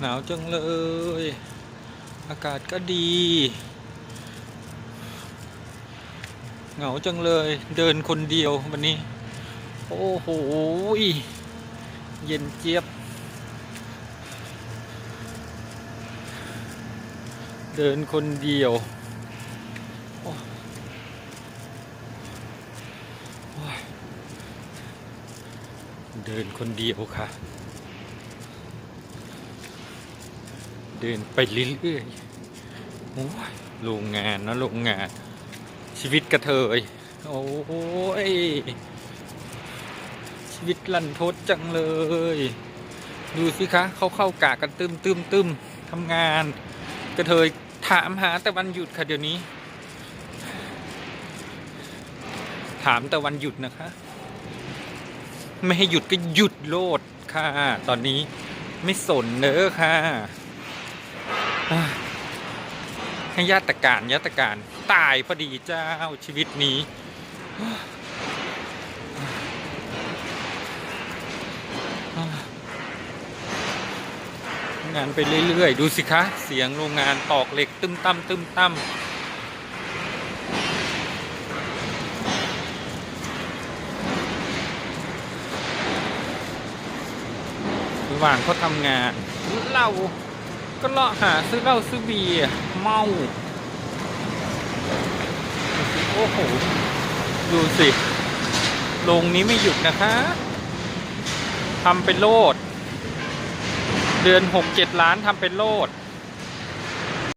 หนาวจังเลย อากาศก็ดี เหงาจังเลย เดินคนเดียววันนี้ โอ้โห เย็นเจี๊ยบ เดินคนเดียวเดินคนเดียวค่ะ เดินไปเรื่อยๆโอ้ยโรงงานนะโรงงาน ชีวิตกระเทย โอ้ย ชีวิตลันทดจังเลย ดูสิคะเขาเข้ากะกันตึมตึมตึมทำงาน กระเทยถามหาแต่วันหยุดค่ะเดี๋ยวนี้ ถามแต่วันหยุดนะคะ ไม่ให้หยุดก็หยุดโลดค่ะ ตอนนี้ไม่สนเนอะค่ะ ให้ญาติการญาติการตายพอดีเจ้าชีวิตนี้ งานไปเรื่อยๆ ดูสิคะ เสียงโรงงานตอกเหล็กตึมตั้มตึมตั้มระหว่างเขาทำงานเรา ก็เลาะหาซื้อเหล้าซื้อเบียร์เมา โอ้โห ดูสิโรงนี้ไม่หยุดนะคะทำเป็นโลด เดือนหกเจ็ดล้านทำเป็นโลด